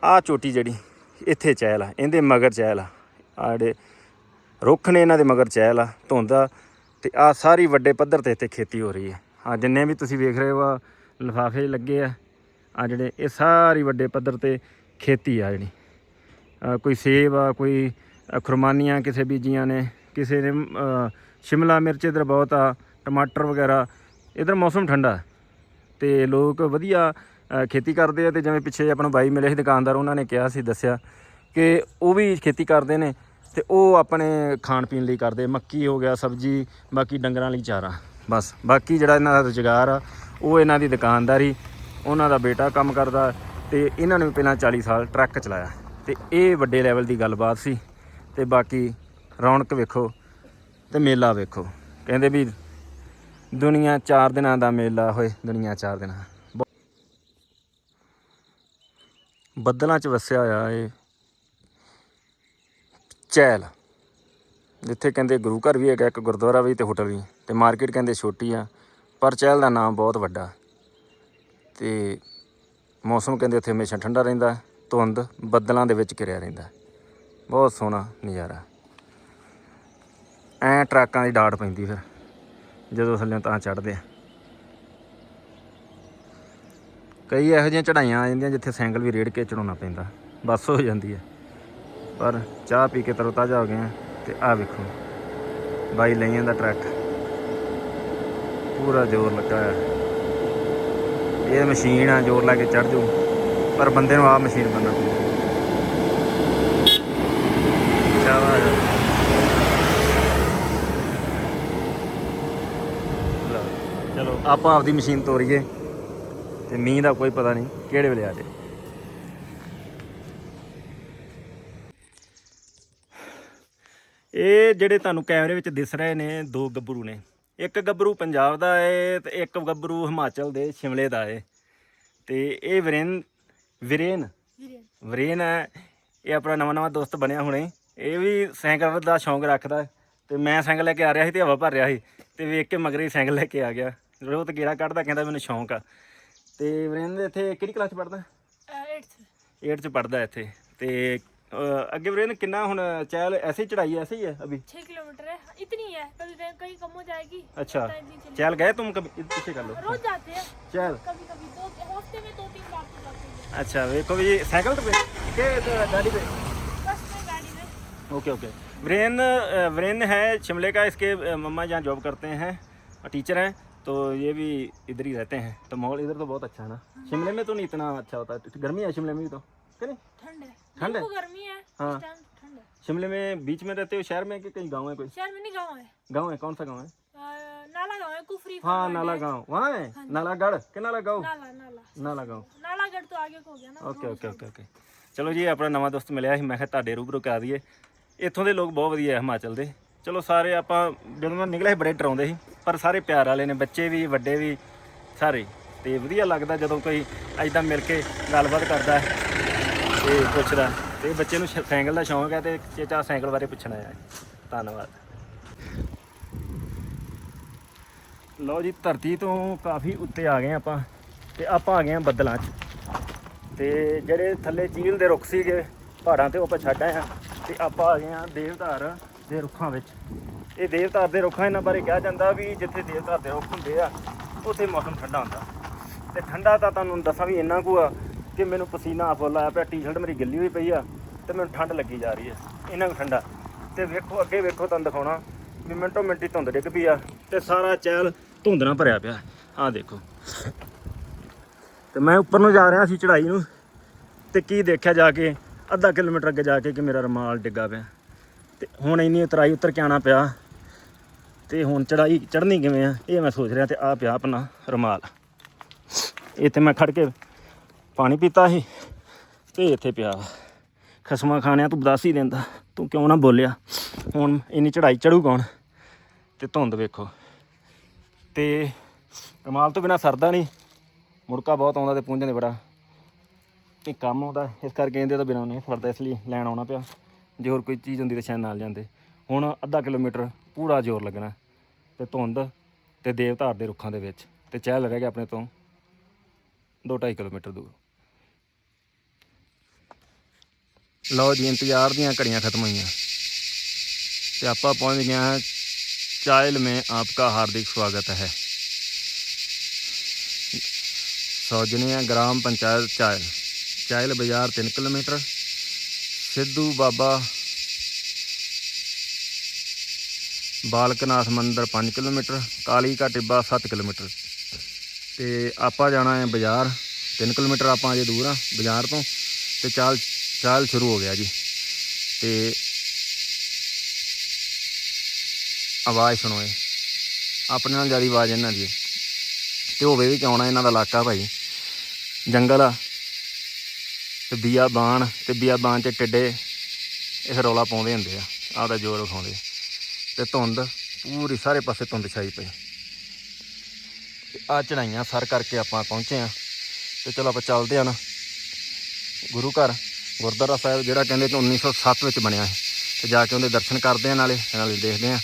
ਆ ਚੋਟੀ ਜਿਹੜੀ ਇੱਥੇ ਚਹਿਲ ਆ ਇਹਦੇ ਮਗਰ ਚਹਿਲ ਆ। ਆ ਜਿਹੜੇ ਰੁੱਖ ਨੇ ਇਹਨਾਂ ਦੇ ਮਗਰ ਚਹਿਲ ਆ ਧੁੰਦ ਆ ਤੇ ਆ ਸਾਰੀ ਵੱਡੇ ਪੱਧਰ ਤੇ ਇੱਥੇ ਖੇਤੀ ਹੋ ਰਹੀ ਹੈ ਆ ਜਿੰਨੇ ਵੀ ਤੁਸੀਂ ਵੇਖ ਰਹੇ ਹੋ ਆ ਲਿਫਾਫੇ ਲੱਗੇ ਆ ਆ ਜਿਹੜੇ ਇਹ ਸਾਰੀ ਵੱਡੇ ਪੱਧਰ ਤੇ ਖੇਤੀ ਆ ਜਿਹੜੀ। ਅ, ਕੋਈ ਸੇਬ ਆ ਕੋਈ ਖੁਰਮਾਨੀਆਂ ਕਿਸੇ ਬੀਜੀਆਂ ਨੇ, ਕਿਸੇ ਨੇ ਸ਼ਿਮਲਾ ਮਿਰਚ ਇਧਰ ਬਹੁਤ ਆ, ਟਮਾਟਰ ਵਗੈਰਾ, ਇਧਰ ਮੌਸਮ ਠੰਡਾ ਹੈ। ਤੇ ਲੋਕ ਵਧੀਆ ਖੇਤੀ ਕਰਦੇ ਆ ਤੇ ਜਿਵੇਂ ਪਿੱਛੇ ਆਪਣਾ ਬਾਈ ਮਿਲੇ ਸੀ ਦੁਕਾਨਦਾਰ, ਉਹਨਾਂ ਨੇ ਕਿਹਾ ਸੀ, ਦੱਸਿਆ ਕਿ ਉਹ ਵੀ ਖੇਤੀ ਕਰਦੇ ਨੇ ਤੇ ਉਹ ਆਪਣੇ ਖਾਣ ਪੀਣ ਲਈ ਕਰਦੇ, ਮੱਕੀ ਹੋ ਗਿਆ, ਸਬਜ਼ੀ, ਬਾਕੀ ਡੰਗਰਾਂ ਲਈ ਚਾਰਾ, ਬਸ। ਬਾਕੀ ਜਿਹੜਾ ਇਹਨਾਂ ਦਾ ਰੁਜ਼ਗਾਰ ਆ, ਉਹ ਇਹਨਾਂ ਦੀ ਦੁਕਾਨਦਾਰੀ, ਉਹਨਾਂ ਦਾ ਬੇਟਾ ਕੰਮ ਕਰਦਾ ਤੇ ਇਹਨਾਂ ਨੇ ਵੀ ਪਹਿਲਾਂ 40 ਸਾਲ ਟਰੱਕ ਚਲਾਇਆ। ਤੇ ਇਹ ਵੱਡੇ ਲੈਵਲ ਦੀ ਗੱਲਬਾਤ ਸੀ। ਤੇ ਬਾਕੀ ਰੌਣਕ ਵੇਖੋ ਤੇ ਮੇਲਾ ਵੇਖੋ। ਕਹਿੰਦੇ ਵੀ ਦੁਨੀਆ 4 ਦਿਨਾਂ ਦਾ ਮੇਲਾ ਹੋਏ, ਦੁਨੀਆ 4 ਦਿਨਾਂ। ਬੱਦਲਾਂ 'ਚ ਵਸਿਆ ਹੋਇਆ ਇਹ ਚੈਲ, ਜਿੱਥੇ ਕਹਿੰਦੇ ਗੁਰੂ ਘਰ ਵੀ ਹੈਗਾ, ਇੱਕ ਗੁਰਦੁਆਰਾ ਵੀ ਤੇ ਹੋਟਲ ਵੀ, ਤੇ ਮਾਰਕੀਟ ਕਹਿੰਦੇ ਛੋਟੀ ਆ, ਪਰ ਚਹਿਲ ਦਾ ਨਾਮ ਬਹੁਤ ਵੱਡਾ। ਤੇ ਮੌਸਮ ਕਹਿੰਦੇ ਉੱਥੇ ਹਮੇਸ਼ਾ ਠੰਡਾ ਰਹਿੰਦਾ, ਧੁੰਦ ਬੱਦਲਾਂ ਦੇ ਵਿੱਚ ਘਿਰਿਆ ਰਹਿੰਦਾ। ਬਹੁਤ ਸੋਹਣਾ ਨਜ਼ਾਰਾ। ਐ ਟਰੱਕਾਂ ਦੀ ਡਾਟ ਪੈਂਦੀ ਫਿਰ, ਜਦੋਂ ਥੱਲੇ ਤਾਂ ਚੜਦੇ ਆ। ਕਈ ਇਹੋ ਜਿਹੀਆਂ ਚੜਾਈਆਂ ਆ ਜਾਂਦੀਆਂ ਜਿੱਥੇ ਸਾਈਕਲ ਵੀ ਰੇੜ ਕੇ ਚੜਾਉਣਾ ਪੈਂਦਾ, ਬੱਸ ਹੋ ਜਾਂਦੀ ਹੈ ਪਰ ਚਾਹ ਪੀ ਕੇ ਤਰੋ ਤਾਜ਼ਾ ਹੋ ਗਏ ਆ ਤੇ ਆ ਵੇਖੋ, ਬਾਈ ਲਈ ਜਾਂਦਾ ਟਰੱਕ। ਪੂਰਾ ਜ਼ੋਰ ਲੱਗਾ ਆ ਇਹ ਮਸ਼ੀਨ ਆ, ਜ਼ੋਰ ਲਾ ਕੇ ਚੜ ਜੂ ਪਰ ਬੰਦੇ ਨੂੰ ਆ ਮਸ਼ੀਨ ਬੰਨਣਾ ਪਊ ਸ਼ਾਬਾਸ਼ ਲਓ, ਚਲੋ ਆਪਾਂ ਆਪਦੀ ਮਸ਼ੀਨ ਤੋਰੀਏ ਤੇ ਮੀਂਹ ਦਾ ਕੋਈ ਪਤਾ ਨਹੀਂ ਕਿਹੜੇ ਵੇਲੇ ਆ ਜਾਏ। ਇਹ ਜਿਹੜੇ ਤੁਹਾਨੂੰ ਕੈਮਰੇ ਵਿੱਚ ਦਿਸ ਰਹੇ ਨੇ ਦੋ ਗੱਭਰੂ ਨੇ। ਇੱਕ ਗੱਭਰੂ ਪੰਜਾਬ ਦਾ ਹੈ ਤੇ ਇੱਕ ਗੱਭਰੂ ਹਿਮਾਚਲ ਦੇ ਸ਼ਿਮਲੇ ਦਾ ਹੈ ਤੇ ਇਹ ਵੀਰੇਨ ਵੀਰੇਨ? ਵੀਰੇਨ। ਹੈ। ਇਹ ਆਪਣਾ ਨਵਾਂ ਨਵਾਂ ਦੋਸਤ ਬਣਿਆ ਹੁਣੇ। ਇਹ ਵੀ ਸਾਈਕਲ ਦਾ ਸ਼ੌਂਕ ਰੱਖਦਾ। ਤੇ ਮੈਂ ਸਾਈਕਲ ਲੈ ਕੇ ਆ ਰਿਹਾ ਸੀ ਤੇ ਹਵਾ ਭਰ ਰਿਹਾ ਸੀ। ਤੇ ਵੇਖ ਕੇ ਮਗਰੇ ਸਾਈਕਲ ਲੈ ਕੇ ਆ ਗਿਆ। ਰੋਤ ਗੇੜਾ ਕੱਢਦਾ ਕਹਿੰਦਾ ਮੈਨੂੰ ਸ਼ੌਂਕ ਆ ਤੇ ਵੀਰੇਨ ਦੇ ਇੱਥੇ ਕਿਹੜੀ ਕਲਾਸ ਚ ਪੜਦਾ 8th 8 ਚ ਪੜਦਾ ਇੱਥੇ ਤੇ ਅ, ਅੱਗੇ ਵੀਰੇਨ ਕਿੰਨਾ ਹੁਣ ਚਹਿਲ ਐਸੇ ਹੀ ਚੜਾਈ ਐਸੇ ਹੀ ਹੈ ਅਭੀ छः किलोमीटर है इतनी है कभी कहीं कहीं कम हो जाएगी अच्छा पता नहीं चलेगा। चल गए तुम कभी इधर पीछे कर लो रोज जाते हैं चल कभी कभी दो हफ्ते में दो तीन बार तो जाते हैं अच्छा देखो भी साइकिल पे के तो गाड़ी पे बस में गाड़ी में ओके ओके वीरेन अ, वीरेन है शिमले का इसके अ, मम्मा जहाँ जॉब करते हैं टीचर हैं तो ये भी इधर ही रहते हैं तो माहौल इधर तो बहुत अच्छा है ना शिमले में तो नहीं इतना अच्छा होता गर्मी है शिमले में भी तो कि नहीं ठंड है ठंड है? दिन को गर्मी है हाँ। इस टाइम ठंड है शिमले में बीच में रहते हो शहर में कि कहीं गांव है कोई शहर में नहीं गाँव है गांव है कौन सा गांव है अ, नाला गाँव है कुफरी हाँ फरवाड नाला है। गांव वहाँ है नालागढ़ के नाला गांव नाला नाला ਨਾਲਾ ਗਾਉਂ नालागढ़ तो आगे को हो गया ना ਓਕੇ ਓਕੇ ਓਕੇ ਓਕੇ ਚਲੋ ਜੀ ਆਪਣਾ ਨਵਾਂ ਦੋਸਤ ਮਿਲਿਆ ਸੀ ਮੈਂ ਕਿਹਾ ਤੁਹਾਡੇ ਰੂਬਰੂ ਕਰਾ ਦਈਏ ਇੱਥੋਂ ਦੇ ਲੋਕ ਬਹੁਤ ਵਧੀਆ ਹੈ ਹਿਮਾਚਲ ਦੇ ਚਲੋ ਸਾਰੇ ਆਪਾਂ ਜਦੋਂ ਮੈਂ ਨਿਕਲਿਆ ਸੀ ਬੜੇ ਡਰਾਉਂਦੇ ਸੀ ਪਰ ਸਾਰੇ ਪਿਆਰ ਵਾਲੇ ਨੇ, ਬੱਚੇ ਵੀ, ਵੱਡੇ ਵੀ, ਸਾਰੇ। ਤੇ ਵਧੀਆ ਲੱਗਦਾ ਜਦੋਂ ਕੋਈ ਐਦਾਂ ਮਿਲ ਕੇ ਗੱਲਬਾਤ ਕਰਦਾ ਹੈ ਤੇ ਪੁੱਛਦਾ ਤੇ ਬੱਚੇ ਨੂੰ ਸ਼- ਸਾਈਕਲ ਦਾ ਸ਼ੌਂਕ ਹੈ ਤੇ ਚੇਚਾ ਸਾਈਕਲ ਬਾਰੇ ਪੁੱਛਣਾ ਹੈ। ਧੰਨਵਾਦ। ਲਓ ਜੀ, ਧਰਤੀ ਤੋਂ ਕਾਫੀ ਉੱਤੇ ਆ ਗਏ ਆਪਾਂ ਤੇ ਆਪਾਂ ਆ ਗਏ ਹਾਂ ਬੱਦਲਾਂ 'ਚ। ਤੇ ਜਿਹੜੇ ਥੱਲੇ ਚੀਲ ਦੇ ਰੁੱਖ ਸੀਗੇ, ਪਹਾੜਾਂ ਤੇ ਉਹ ਆਪਾਂ ਛੱਡ ਆਏ ਆ ਤੇ ਆਪਾਂ ਆ ਗਏ ਆ ਦੇਵਧਾਰ ਦੇ ਰੁੱਖਾਂ ਵਿੱਚ। ਇਹ ਦੇਵਧਾਰ ਦੇ ਰੁੱਖਾਂ ਇਹਨਾਂ ਬਾਰੇ ਕਿਹਾ ਜਾਂਦਾ ਵੀ ਜਿੱਥੇ ਦੇਵਧਾਰ ਦੇ ਰੁੱਖ ਹੁੰਦੇ ਆ, ਉੱਥੇ ਮੌਸਮ ਠੰਡਾ ਹੁੰਦਾ। ਤੇ ਠੰਡਾ ਤਾਂ ਤੁਹਾਨੂੰ ਦੱਸਾਂ ਵੀ ਇੰਨਾ ਕੁ ਆ ਕਿ ਮੈਨੂੰ ਪਸੀਨਾ ਫੁੱਲ ਆਇਆ ਪਿਆ ਟੀ-ਸ਼ਰਟ ਮੇਰੀ ਗਿੱਲੀ ਹੋਈ ਪਈ ਆ ਤੇ ਮੈਨੂੰ ਠੰਡ ਲੱਗੀ ਜਾ ਰਹੀ ਹੈ ਇੰਨਾ ਕੁ ਠੰਡਾ। ਤੇ ਵੇਖੋ, ਅੱਗੇ ਵੇਖੋ ਤੁਹਾਨੂੰ ਦਿਖਾਉਣਾ ਵੀ ਮਿੰਟੋ ਮਿੰਟੀ ਧੁੰਦ ਡਿੱਗ ਪਈ ਆ ਤੇ ਸਾਰਾ ਚਹਿਲ ਧੁੰਦ ਨਾਲ ਭਰਿਆ ਪਿਆ। ਆਹ ਦੇਖੋ। ਤੇ ਮੈਂ ਉੱਪਰ ਨੂੰ ਜਾ ਰਿਹਾ ਸੀ ਚੜ੍ਹਾਈ ਨੂੰ ਤੇ ਕੀ ਦੇਖਿਆ ਜਾ ਕੇ, ਅੱਧਾ ਕਿਲੋਮੀਟਰ ਅੱਗੇ ਜਾ ਕੇ ਕਿ ਮੇਰਾ ਰਮਾਲ ਡਿੱਗਾ ਪਿਆ। ਤੇ ਹੁਣ ਇੰਨੀ ਉਤਰਾਈ ਉਤਰ ਕੇ ਆਣਾ ਪਿਆ। ਤੇ ਹੁਣ ਚੜਾਈ ਚੜ੍ਹਨੀ ਕਿਵੇਂ ਆ? ਇਹ ਮੈਂ ਸੋਚ ਰਿਹਾ ਤੇ ਆ ਪਿਆ ਆਪਣਾ ਰਮਾਲ। ਇੱਥੇ ਮੈਂ ਖੜ ਕੇ ਪਾਣੀ ਪੀਤਾ ਸੀ ਤੇ ਇੱਥੇ ਪਿਆ ਖਸਮਾ ਖਾਣਿਆ ਤੂੰ ਬਦਾਸੀ ਦਿੰਦਾ ਤੂੰ ਕਿਉਂ ਨਾ ਬੋਲਿਆ? ਹੁਣ ਇੰਨੀ ਚੜ੍ਹਾਈ ਚੜੂ ਕੌਣ? ਤੇ ਧੁੰਦ ਵੇਖੋ। ਤੇ ਰਮਾਲ ਤੋਂ ਬਿਨਾ ਸਰਦਾ ਨਹੀਂ। ਮੁੜਕਾ ਬਹੁਤ ਆਉਂਦਾ ਤੇ ਪੁੰਝਣ ਦੇ ਬੜਾ। ਤੇ ਕੰਮ ਆਉਂਦਾ, ਇਸ ਕਰਕੇ ਇਹਦੇ ਤੋਂ ਬਿਨਾਂ ਨਹੀਂ ਸਰਦਾ ਇਸ ਲਈ ਲੈਣ ਆਉਣਾ ਪਿਆ। ਜੇ ਹੋਰ ਕੋਈ ਚੀਜ਼ ਹੁੰਦੀ ਤਾਂ ਸ਼ਾਇਦ ਨਾਲ ਜਾਂਦੇ। ਹੁਣ ਅੱਧਾ ਕਿਲੋਮੀਟਰ ਪੂਰਾ ਜ਼ੋਰ ਲੱਗਣਾ ਤੇ ਧੁੰਦ ਤੇ ਦੇਵਧਾਰ ਦੇ ਰੁੱਖਾਂ ਦੇ ਵਿੱਚ ਤੇ ਚਹਿਲ ਰਹਿ ਗਿਆ ਆਪਣੇ ਤੋਂ 2.5 ਕਿਲੋਮੀਟਰ ਦੂਰ। ਲਓ ਜੀ, ਇੰਤਜ਼ਾਰ ਦੀਆਂ ਘੜੀਆਂ ਖਤਮ ਹੋਈਆਂ। ਤੇ ਆਪਾਂ ਪਹੁੰਚ ਗਏ ਹਾਂ ਚਾਇਲ ਮੇ ਆਪਕਾ ਹਾਰਦਿਕ ਸਵਾਗਤ ਹੈ। ਸੌਜਣੀਆਂ ਗ੍ਰਾਮ ਪੰਚਾਇਤ ਚਾਇਲ ਚਾਇਲ ਬਾਜ਼ਾਰ 3 ਕਿਲੋਮੀਟਰ, ਸਿੱਧੂ ਬਾਬਾ ਬਾਲਕਨਾਥ ਮੰਦਿਰ 5 ਕਿਲੋਮੀਟਰ ਕਾਲੀ ਕਾ ਟਿੱਬਾ 7 ਕਿਲੋਮੀਟਰ। ਤੇ ਆਪਾਂ ਜਾਣਾ ਹੈ ਬਾਜ਼ਾਰ 3 ਕਿਲੋਮੀਟਰ ਆਪਾਂ ਅਜੇ ਦੂਰ ਆ ਬਾਜ਼ਾਰ ਤੋਂ, ਤੇ ਚਾਲ ਚਾਲ ਸ਼ੁਰੂ ਹੋ ਗਿਆ ਜੀ। ਤੇ ਆਵਾਜ਼ ਸੁਣੋ ਇਹ। ਆਪਣੇ ਨਾਲ ਜ਼ਿਆਦਾ ਆਵਾਜ਼ ਇਹਨਾਂ ਦੀ ਹੈ। ਤੇ ਹੋਵੇ ਵੀ ਕਿਉਂ ਨਾ ਇਹਨਾਂ ਦਾ ਇਲਾਕਾ ਭਾਈ। ਜੰਗਲ ਆ, ਤੇ ਬੀਆ ਬਾਣ, ਤੇ ਬੀਆ ਬਾਣ ਚ ਟਿੱਡੇ, ਇਹ ਰੌਲਾ ਪਾਉਂਦੇ ਹੁੰਦੇ ਆ। ਆਪਦਾ ਜ਼ੋਰ ਵਿਖਾਉਂਦੇ ਤੇ ਧੁੰਦ ਪੂਰੀ ਸਾਰੇ ਪਾਸੇ ਧੁੰਦ ਛਾਈ ਪਈ। ਤੇ ਆ ਚੜਾਈਆਂ ਸਰ ਕਰਕੇ ਆਪਾਂ ਪਹੁੰਚੇ ਆ ਤੇ ਚਲੋ ਆਪਾਂ ਚੱਲਦੇ ਆ ਨਾ। ਗੁਰੂ ਘਰ, ਗੁਰਦੁਆਰਾ ਸਾਹਿਬ ਜਿਹੜਾ ਕਹਿੰਦੇ ਕਿ 1907 ਵਿੱਚ ਬਣਿਆ ਹੈ। ਤੇ ਜਾ ਕੇ ਉਹਦੇ ਦਰਸ਼ਨ ਕਰਦੇ ਆ ਨਾਲੇ ਨਾਲੇ ਦੇਖਦੇ ਆ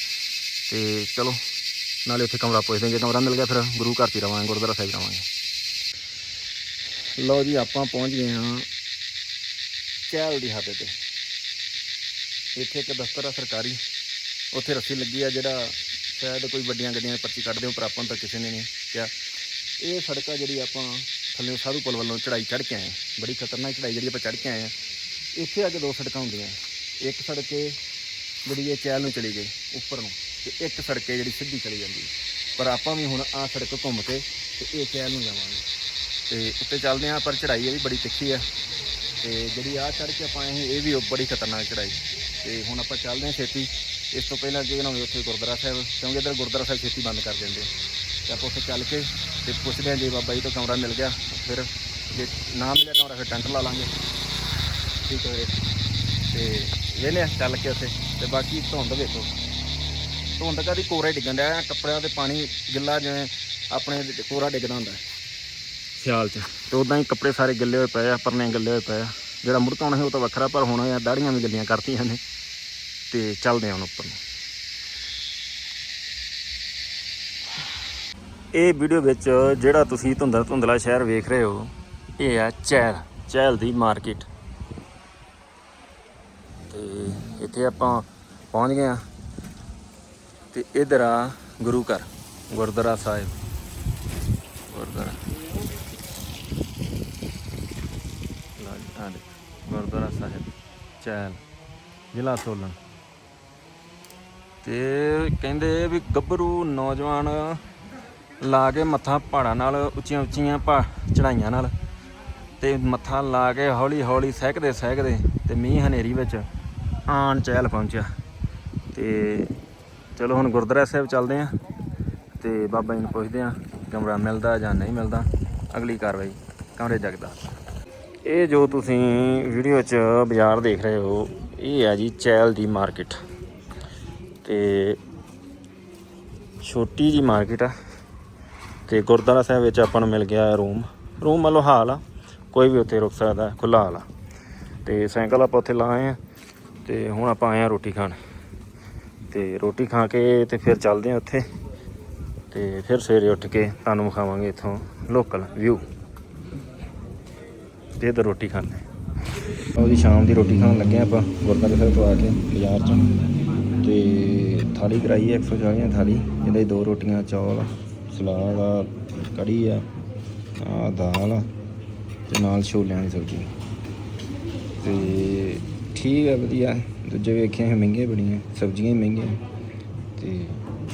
ਤੇ ਚਲੋ, ਨਾਲੇ ਉੱਥੇ ਕਮਰਾ ਪੁੱਛਦੇ ਜੇ ਕਮਰਾ ਮਿਲ ਗਿਆ ਫਿਰ ਗੁਰੂ ਘਰ 'ਚ ਰਵਾਂਗੇ, ਗੁਰਦੁਆਰਾ ਸਾਹਿਬ ਰਵਾਂਗੇ। ਲਓ ਜੀ, ਆਪਾਂ ਪਹੁੰਚ ਗਏ ਹਾਂ ਚਹਿਲ ਦੀ ਹੱਦ ਤੇ। ਇੱਥੇ ਇੱਕ ਦਫ਼ਤਰ ਆ ਸਰਕਾਰੀ। ਉੱਥੇ ਰੱਸੀ ਲੱਗੀ ਆ ਜਿਹੜਾ ਸ਼ਾਇਦ ਕੋਈ ਵੱਡੀਆਂ ਗੱਡੀਆਂ ਦੀ ਪਰਚੀ ਕੱਢਦੇ ਹੋ ਪਰ ਆਪਾਂ ਨੂੰ ਤਾਂ ਕਿਸੇ ਨੇ ਨਹੀਂ ਕਿਹਾ। ਇਹ ਸੜਕ ਆ ਜਿਹੜੀ ਆਪਾਂ ਥੱਲੇ ਸਾਧੂ ਪੁਲ ਵੱਲੋਂ ਚੜਾਈ ਚੜ੍ਹ ਕੇ ਆਏ ਬੜੀ ਖਤਰਨਾਕ ਚੜਾਈ ਜਿਹੜੀ ਆਪਾਂ ਚੜ੍ਹ ਕੇ ਆਏ ਆ ਇੱਥੇ ਆ ਕੇ ਦੋ ਸੜਕਾਂ ਹੁੰਦੀਆਂ। ਇੱਕ ਸੜਕ ਜਿਹੜੀ ਇਹ ਚਹਿਲ ਨੂੰ ਚਲੀ ਗਈ ਉੱਪਰ ਨੂੰ ਤੇ ਇੱਕ ਸੜਕ ਹੈ ਜਿਹੜੀ ਸਿੱਧੀ ਚਲੀ ਜਾਂਦੀ। ਪਰ ਆਪਾਂ ਵੀ ਹੁਣ ਆਹ ਸੜਕ ਘੁੰਮ ਕੇ ਤੇ ਇਹ ਚਹਿਲ ਨੂੰ ਜਾਵਾਂਗੇ। ਤੇ ਉੱਤੇ ਚੱਲਦੇ ਆਂ ਪਰ ਚੜਾਈ ਇਹ ਵੀ ਬੜੀ ਤਿੱਖੀ ਆ। ਤੇ ਜਿਹੜੀ ਆ ਚੜ੍ਹ ਕੇ ਆਪਾਂ ਆਏ ਸੀ ਇਹ ਵੀ ਬੜੀ ਖਤਰਨਾਕ ਚੜਾਈ ਤੇ ਹੁਣ ਆਪਾਂ ਚੱਲਦੇ ਆਂ ਛੇਤੀ। ਇਸ ਤੋਂ ਪਹਿਲਾਂ ਕਿ ਨਾ ਹੋਵੇ ਉੱਥੇ ਗੁਰਦੁਆਰਾ ਸਾਹਿਬ ਕਿਉਂਕਿ ਇੱਧਰ ਗੁਰਦੁਆਰਾ ਸਾਹਿਬ ਛੇਤੀ ਬੰਦ ਕਰ ਦਿੰਦੇ। ਤੇ ਆਪਾਂ ਉੱਥੇ ਚੱਲ ਕੇ ਤੇ ਪੁੱਛਦੇ ਆਂ ਜੇ ਬਾਬਾ ਜੀ ਤੋਂ ਕਮਰਾ ਮਿਲ ਗਿਆ ਫਿਰ ਜੇ ਨਾ ਮਿਲਿਆ ਕਮਰਾ ਫਿਰ ਟੈਂਟ ਲਾ ਲਾਂਗੇ। ਠੀਕ ਹੈ ਵੀਰੇ। ਤੇ ਵੇਲੇ ਆ ਚੱਲ ਕੇ ਉੱਥੇ। ਤੇ ਬਾਕੀ ਧੁੰਦ ਵੇਖੋ। ਧੁੰਦ ਕਦੀ ਕੋਰੇ ਡਿੱਗਣ ਡਿਆ ਕੱਪੜਿਆਂ ਤੇ ਪਾਣੀ ਗਿੱਲਾ ਜਿਵੇਂ ਆਪਣੇ ਕੋਰਾ ਡਿੱਗਦਾ ਹੁੰਦਾ। ਸਿਆਲ 'ਚ। ਤੇ ਉਦਾਂ ਹੀ ਕੱਪੜੇ ਸਾਰੇ ਗਿੱਲੇ ਹੋਏ ਪਏ ਆ ਪਰਨੇ ਗਿੱਲੇ ਹੋਏ ਪਏ ਆ। ਜਿਹੜਾ ਮੁੜਕਾਉਣਾ ਸੀ ਉਹ ਤਾਂ ਵੱਖਰਾ ਪਰ ਹੁਣ ਇਹ ਦਾੜੀਆਂ ਵੀ ਗਿੱਲੀਆਂ ਕਰਤੀਆਂ ਨੇ। ਤੇ ਚੱਲਦੇ ਹਾਂ ਹੁਣ ਉੱਪਰ ਨੂੰ। ਇਹ ਵੀਡੀਓ ਵਿੱਚ ਜਿਹੜਾ ਤੁਸੀਂ ਧੁੰਦਲਾ ਧੁੰਦਲਾ ਸ਼ਹਿਰ ਵੇਖ ਰਹੇ ਹੋ, ਇਹ ਆ ਚਹਿਲ ਚਹਿਲ ਦੀ ਮਾਰਕੀਟ। ਤੇ ਇੱਥੇ ਆਪਾਂ ਪਹੁੰਚ ਗਏ ਆ ਤੇ ਇਧਰ ਆ ਗੁਰੂ ਘਰ, ਗੁਰਦੁਆਰਾ ਸਾਹਿਬ। ਗੁਰਦੁਆਰਾ। ਲਓ ਗੁਰਦੁਆਰਾ ਸਾਹਿਬ, ਚਹਿਲ, ਜ਼ਿਲ੍ਹਾ ਸੋਲਨ। ਤੇ ਕਹਿੰਦੇ ਵੀ ਗੱਭਰੂ ਨੌਜਵਾਨ ਲਾ ਕੇ ਮੱਥਾ ਪਹਾੜਾਂ ਨਾਲ, ਉੱਚੀਆਂ ਉੱਚੀਆਂ ਪਾ ਚੜਾਈਆਂ ਨਾਲ ਤੇ ਮੱਥਾ ਲਾ ਕੇ ਹੌਲੀ ਹੌਲੀ ਸਹਿਕਦੇ ਸਹਿਕਦੇ ਤੇ ਮੀਂਹ ਹਨੇਰੀ ਵਿੱਚ ਆਣ ਚਹਿਲ ਪਹੁੰਚਿਆ। ਤੇ ਚਲੋ ਹੁਣ ਗੁਰਦੁਆਰਾ ਸਾਹਿਬ ਚੱਲਦੇ ਆਂ ਤੇ ਬਾਬਾ ਜੀ ਨੂੰ ਪੁੱਛਦੇ ਆਂ ਕਮਰਾ ਮਿਲਦਾ ਜਾਂ ਨਹੀਂ ਮਿਲਦਾ। ਅਗਲੀ ਕਾਰਵਾਈ ਕਮਰੇ ਜਗਦਾ ਇਹ ਜੋ ਤੁਸੀਂ ਵੀਡੀਓ 'ਚ ਬਾਜ਼ਾਰ ਦੇਖ ਰਹੇ ਹੋ, ਇਹ ਹੈ ਜੀ ਚੈਲ ਦੀ ਮਾਰਕੀਟ। ਤੇ ਛੋਟੀ ਜੀ ਮਾਰਕੀਟ ਆ ਤੇ ਗੁਰਦੁਆਰਾ ਸਾਹਿਬ ਵਿੱਚ ਆਪਾਂ ਨੂੰ ਮਿਲ ਗਿਆ ਰੂਮ। ਰੂਮ ਮਤਲਬ ਹਾਲ ਆ, ਕੋਈ ਵੀ ਉੱਥੇ ਰੁਕ ਸਕਦਾ ਖੁੱਲਾ ਹਾਲ ਆ। ਤੇ ਸਾਈਕਲ ਆਪਾਂ ਉੱਥੇ ਲਾਏ ਆ ਤੇ ਹੁਣ ਆਪਾਂ ਆਏ ਆ ਰੋਟੀ ਖਾਣ। ਤੇ ਰੋਟੀ ਖਾ ਕੇ ਤੇ ਫਿਰ ਚੱਲਦੇ ਆ ਉੱਥੇ। ਤੇ ਫਿਰ ਸਵੇਰੇ ਉੱਠ ਕੇ ਤੁਹਾਨੂੰ ਵਿਖਾਵਾਂਗੇ ਇੱਥੋਂ ਲੋਕਲ ਵਿਊ ਤੇ ਤਾਂ ਰੋਟੀ ਖਾਣੇ ਉਹਦੀ ਸ਼ਾਮ ਦੀ ਰੋਟੀ ਖਾਣ ਲੱਗੇ ਆ ਆਪਾਂ, ਗੁਰਦੁਆਰਾ ਸਾਹਿਬ ਤੋਂ ਆ ਕੇ ਬਾਜ਼ਾਰ ਚੋਂ। ਤੇ ਥਾਲੀ ਕਰਾਈ ਹੈ 140 ਥਾਲੀ। ਇਹਦੇ ਦੋ ਰੋਟੀਆਂ, ਚੌਲ, ਸਲਾਦ ਆ, ਕੜੀ ਆ ਆ ਦਾਲ ਆ ਤੇ ਨਾਲ ਛੋਲਿਆਂ ਦੀ ਸਬਜ਼ੀ। ਤੇ ਠੀਕ ਹੈ ਵਧੀਆ। ਦੂਜੇ ਵੇਖੇ ਹੈ ਮਹਿੰਗੇ ਬੜੀਆਂ, ਸਬਜ਼ੀਆਂ ਹੀ ਮਹਿੰਗੀਆਂ। ਤੇ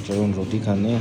ਚਲੋ ਹੁਣ ਰੋਟੀ ਖਾਣੇ ਆ।